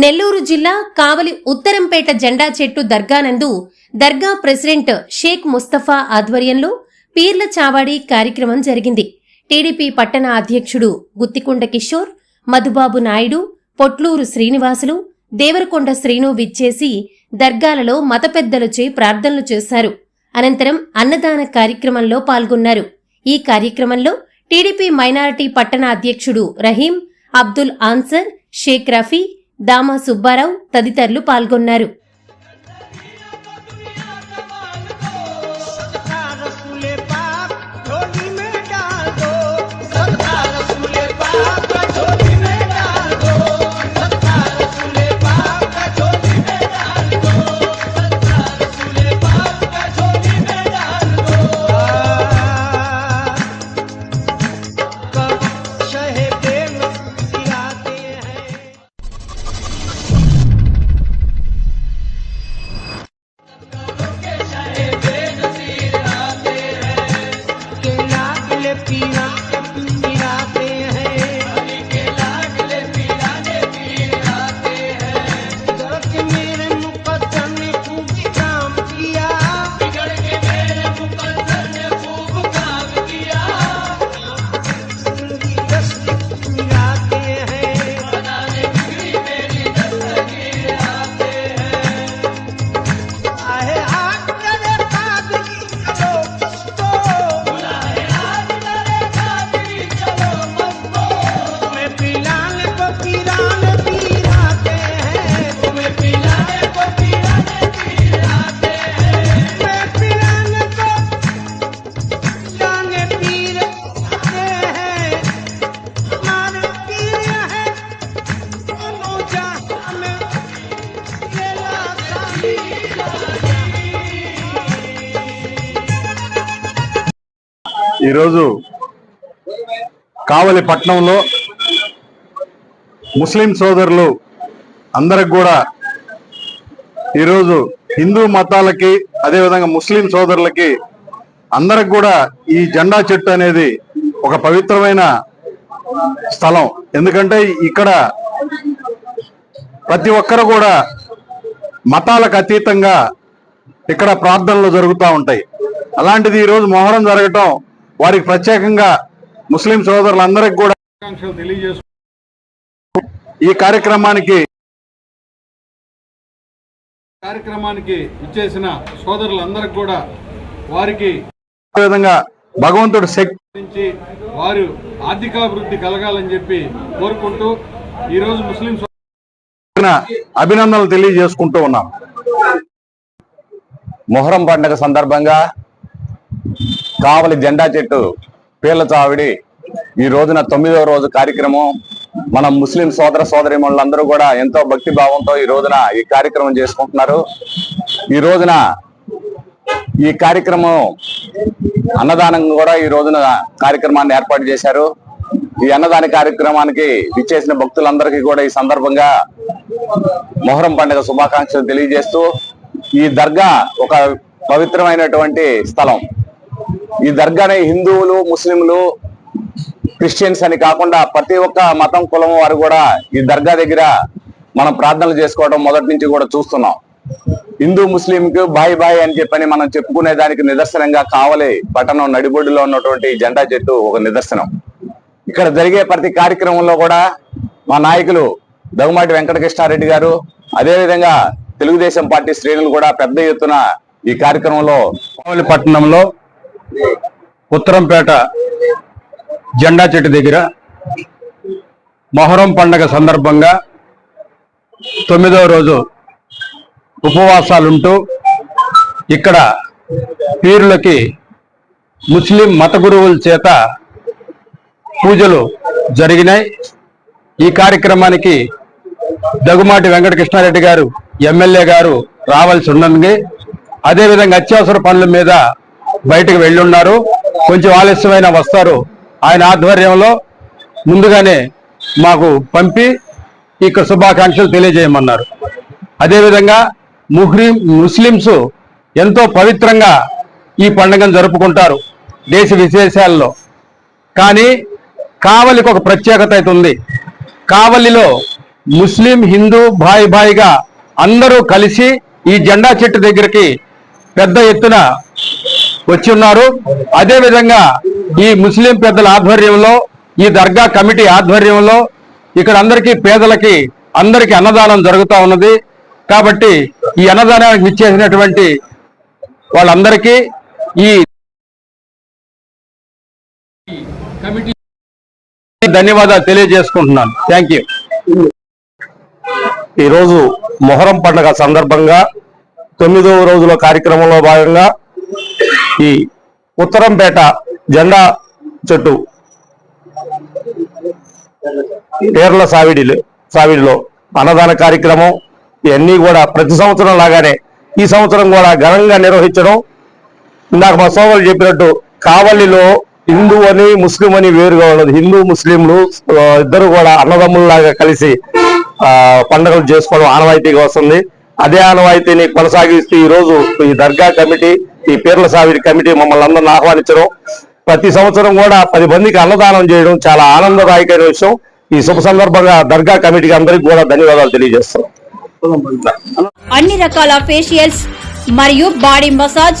నెల్లూరు జిల్లా కావలి ఉత్తరంపేట జెండా చెట్టు దర్గానందు దర్గా ప్రెసిడెంట్ షేక్ ముస్తఫా ఆధ్వర్యంలో పీర్ల చావాడి కార్యక్రమం జరిగింది. టీడీపీ పట్టణ అధ్యక్షుడు గుత్తికొండ కిషోర్ మధుబాబు నాయుడు పొట్లూరు శ్రీనివాసులు దేవరకొండ శ్రీను విచ్చేసి దర్గాలలో మత పెద్దలచే ప్రార్థనలు చేశారు. అనంతరం అన్నదాన కార్యక్రమంలో పాల్గొన్నారు. ఈ కార్యక్రమంలో టీడీపీ మైనారిటీ పట్టణ అధ్యక్షుడు రహీం అబ్దుల్ ఆన్సర్ షేక్ రఫీ దామా సుబ్బారావు తదితరులు పాల్గొన్నారు. ఈరోజు కావలి పట్టణంలో ముస్లిం సోదరులు అందరికి కూడా ఈరోజు హిందూ మతాలకి అదేవిధంగా ముస్లిం సోదరులకి అందరికి కూడా ఈ జెండా చెట్టు అనేది ఒక పవిత్రమైన స్థలం. ఎందుకంటే ఇక్కడ ప్రతి ఒక్కరు కూడా మతాలకు అతీతంగా ఇక్కడ ప్రార్థనలు జరుగుతూ ఉంటాయి. అలాంటిది ఈరోజు మొహరం జరగటం వారికి ప్రత్యేకంగా ముస్లిం సోదరులందరికీ కూడా ఈ కార్యక్రమానికి కార్యక్రమానికి ఇచ్చేసిన సోదరులందరికి కూడా వారికి విధంగా భగవంతుడు శక్తి నుంచి వారు ఆర్థికాభివృద్ధి కలగాలని చెప్పి కోరుకుంటూ ఈరోజు ముస్లిం అభినందనలు తెలియజేసుకుంటూ ఉన్నాం. మొహరం పండుగ సందర్భంగా కావలి జెండా చెట్టు పీర్ల చావిడి ఈ రోజున తొమ్మిదవ రోజు కార్యక్రమం. మన ముస్లిం సోదర సోదరిమణులందరూ కూడా ఎంతో భక్తి భావంతో ఈ రోజున ఈ కార్యక్రమం చేసుకుంటున్నారు. ఈ రోజున ఈ కార్యక్రమం అన్నదానం కూడా ఈ రోజున కార్యక్రమాన్ని ఏర్పాటు చేశారు. ఈ అన్నదాన కార్యక్రమానికి విచ్చేసిన భక్తులందరికీ కూడా ఈ సందర్భంగా మొహరం పండుగ శుభాకాంక్షలు తెలియజేస్తూ ఈ దర్గా ఒక పవిత్రమైనటువంటి స్థలం. ఈ దర్గాని హిందువులు ముస్లింలు క్రిస్టియన్స్ అని కాకుండా ప్రతి ఒక్క మతం కులం వారు కూడా ఈ దర్గా దగ్గర మనం ప్రార్థనలు చేసుకోవడం మొదటి నుంచి కూడా చూస్తున్నాం. హిందూ ముస్లింకు బాయ్ బాయ్ అని చెప్పని మనం చెప్పుకునే దానికి నిదర్శనంగా కావలి పట్టణం నడిబొడ్డులో ఉన్నటువంటి జెండా చెట్టు ఒక నిదర్శనం. ఇక్కడ జరిగే ప్రతి కార్యక్రమంలో కూడా మా నాయకులు దగుమాటి వెంకటకృష్ణారెడ్డి గారు అదేవిధంగా తెలుగుదేశం పార్టీ శ్రేణులు కూడా పెద్ద ఎత్తున ఈ కార్యక్రమంలో పట్టణంలో ఉత్తరంపేట జెండా చెట్టు దగ్గర మొహరం పండగ సందర్భంగా తొమ్మిదవ రోజు ఉపవాసాలుంటూ ఇక్కడ పీరులకి ముస్లిం మత గురువుల చేత పూజలు జరిగినాయి. ఈ కార్యక్రమానికి దగ్గుమాటి వెంకటకృష్ణారెడ్డి గారు ఎమ్మెల్యే గారు రావాల్సి ఉన్నది అదేవిధంగా అత్యవసర పనుల మీద బయటకు వెళ్ళున్నారు. కొంచెం ఆలస్యమైన వస్తారు. ఆయన ఆధ్వర్యంలో ముందుగానే మాకు పంపి ఇక్కడ శుభాకాంక్షలు తెలియజేయమన్నారు. అదేవిధంగా ముహ్రీం ముస్లింస్ ఎంతో పవిత్రంగా ఈ పండుగను జరుపుకుంటారు దేశ విశేషాల్లో. కానీ కావలికి ఒక ప్రత్యేకత అయితే ఉంది. కావలిలో ముస్లిం హిందూ భాయి భాయిగా అందరూ కలిసి ఈ జెండా చెట్టు దగ్గరికి పెద్ద ఎత్తున వచ్చి ఉన్నారు. అదే విధంగా ఈ ముస్లిం పెద్దల ఆధ్వర్యంలో ఈ దర్గా కమిటీ ఆధ్వర్యంలో ఇక్కడ అందరికీ పేదలకి అందరికీ అన్నదానం జరుగుతూ ఉన్నది. కాబట్టి ఈ అన్నదానానికి ఇచ్చేసినటువంటి వాళ్ళందరికీ ఈ కమిటీ ధన్యవాదాలు తెలియజేసుకుంటున్నాను. థ్యాంక్ యూ ఈరోజు మొహరం పండుగ సందర్భంగా తొమ్మిదవ రోజుల కార్యక్రమంలో భాగంగా ఈ ఉత్తరంపేట జెండా చెట్టు పేర్ల సావిడిలు సావిడిలో అన్నదాన కార్యక్రమం ఇవన్నీ కూడా ప్రతి సంవత్సరం లాగానే ఈ సంవత్సరం కూడా ఘనంగా నిర్వహించడం. ఇందాక మా సోదరులు చెప్పినట్టు కావలిలో హిందూ అని ముస్లిం అని వేరుగా ఉన్నది హిందూ ముస్లింలు ఇద్దరు కూడా అన్నదమ్ముల్లాగా కలిసి ఆ పండుగలు చేసుకోవడం ఆనవాయితీగా వస్తుంది. అదే ఆనవాయితీని కొనసాగిస్తూ ఈ రోజు ఈ దర్గా కమిటీ ఈ పీర్ల సావిడి కమిటీ మమ్మల్ని అందరిని ఆహ్వానించడం. ప్రతి సంవత్సరం కూడా పది మందికి అన్నదానం చేయడం చాలా ఆనందదాయకమైన విషయం. ఈ శుభ సందర్భంగా దర్గా కమిటీకి అందరికీ కూడా ధన్యవాదాలు తెలియజేస్తాం అన్ని రకాల ఫేషియల్స్ మరియు బాడీ మసాజ్